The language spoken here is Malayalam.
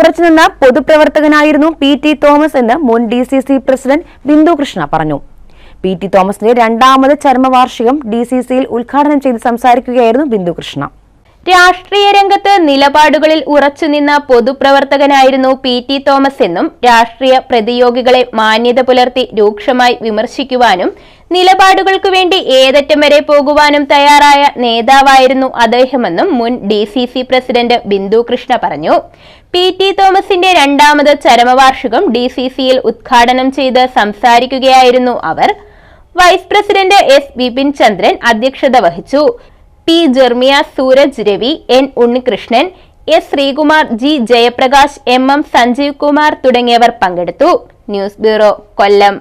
ഉറച്ചുനിന്ന പൊതുപ്രവർത്തകനായിരുന്നു പി ടി തോമസ് എന്ന് മുൻ D C C president Bindu Krishna പറഞ്ഞു. പി ടി തോമസിന്റെ രണ്ടാമത് ചരമവാർഷികം ഡി സി സിയിൽ ഉദ്ഘാടനം ചെയ്ത് സംസാരിക്കുകയായിരുന്നു ബിന്ദു കൃഷ്ണ. രാഷ്ട്രീയ രംഗത്ത് നിലപാടുകളിൽ ഉറച്ചുനിന്ന പൊതുപ്രവർത്തകനായിരുന്നു പി ടി തോമസ് എന്നും രാഷ്ട്രീയ പ്രതിയോഗികളെ മാന്യത പുലർത്തി രൂക്ഷമായി വിമർശിക്കുവാനും നിലപാടുകൾക്ക് വേണ്ടി ഏതറ്റം വരെ പോകുവാനും തയ്യാറായ നേതാവായിരുന്നു അദ്ദേഹമെന്നും മുൻ D C C president Bindu Krishna പറഞ്ഞു. പി ടി തോമസിന്റെ രണ്ടാമത് ചരമവാർഷികം ഡി സി സിയിൽ ഉദ്ഘാടനം ചെയ്ത് സംസാരിക്കുകയായിരുന്നു അവർ. Vice president S Bipin Chandran അധ്യക്ഷത വഹിച്ചു. P Jermia Suraj Ravi N Unnikrishnan S Sreekumar G Jayaprakash M M Sanjeev Kumar തുടങ്ങിയവർ പങ്കെടുത്തു. News bureau Kollam.